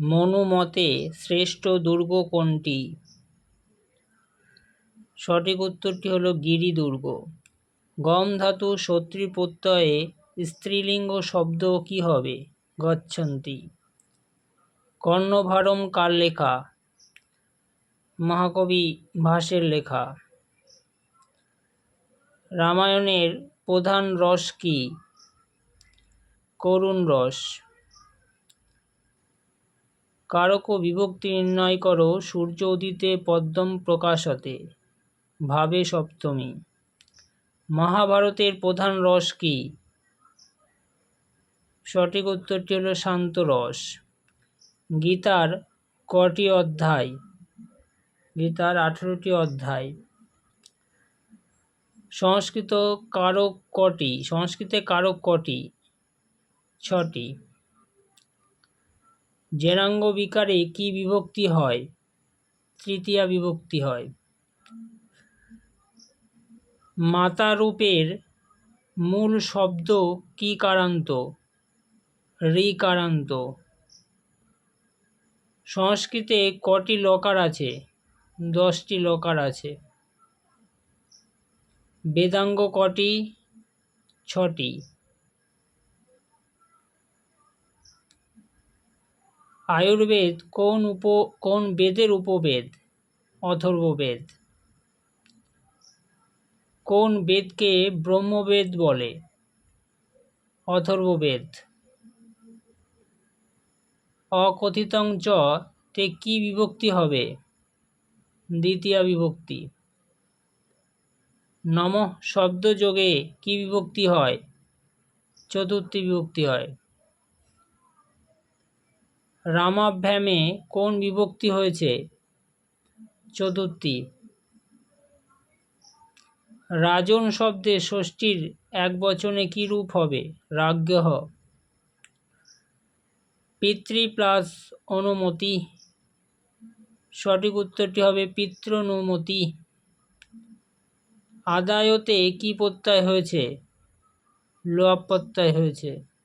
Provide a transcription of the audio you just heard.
মনুমতে শ্রেষ্ঠ দুর্গ কোনটি? সঠিক উত্তরটি হলো গিরিদুর্গ। গম ধাতু শত্রী প্রত্যয়ে স্ত্রীলিঙ্গ শব্দ কি হবে? গচ্ছন্তি। কর্ণভারম কার লেখা? মহাকবি ভাসের লেখা। রামায়ণের প্রধান রস কি? করুণ রস। কারক বিভক্তি নির্ণয় করো সূর্য উদিতে পদ্মম প্রকাশতে। ভাবে সপ্তমী। মহাভারতের প্রধান রস কি? সঠিক উত্তরটি হল শান্ত রস। গীতার কটি অধ্যায়? গীতার আঠেরোটি অধ্যায়। সংস্কৃত কারক কটি? সংস্কৃতে কারক কটি? ছটি। জেরাঙ্গ বিকারে কি বিভক্তি হয়? তৃতীয়া বিভক্তি হয়। মাতা রূপের মূল শব্দ কি কারান্ত? ঋকারান্ত। সংস্কৃতে কটি লকার আছে? দশটি লকার আছে। বেদাঙ্গ কটি? ছটি। আয়ুর্বেদ কোন উপ, কোন বেদের উপবেদ? অথর্ববেদ। কোন বেদকে ব্রহ্মবেদ বলে? অথর্ববেদ। অকথিতং চ, তে কি বিভক্তি হবে? দ্বিতীয় বিভক্তি। নম শব্দযোগে কি বিভক্তি হয়? চতুর্থী বিভক্তি হয়। রামাভ্যামে কোন বিভক্তি হয়েছে? চতুর্থী। রাজন শব্দে ষষ্ঠীর এক বচনে কি রূপ হবে? রাজ্ঞ পিতৃ প্লাস অনুমতি। সঠিক উত্তরটি হবে পিতৃনুমতি। আদায়তে কি প্রত্যয় হয়েছে? লোয়াপ প্রত্যয় হয়েছে।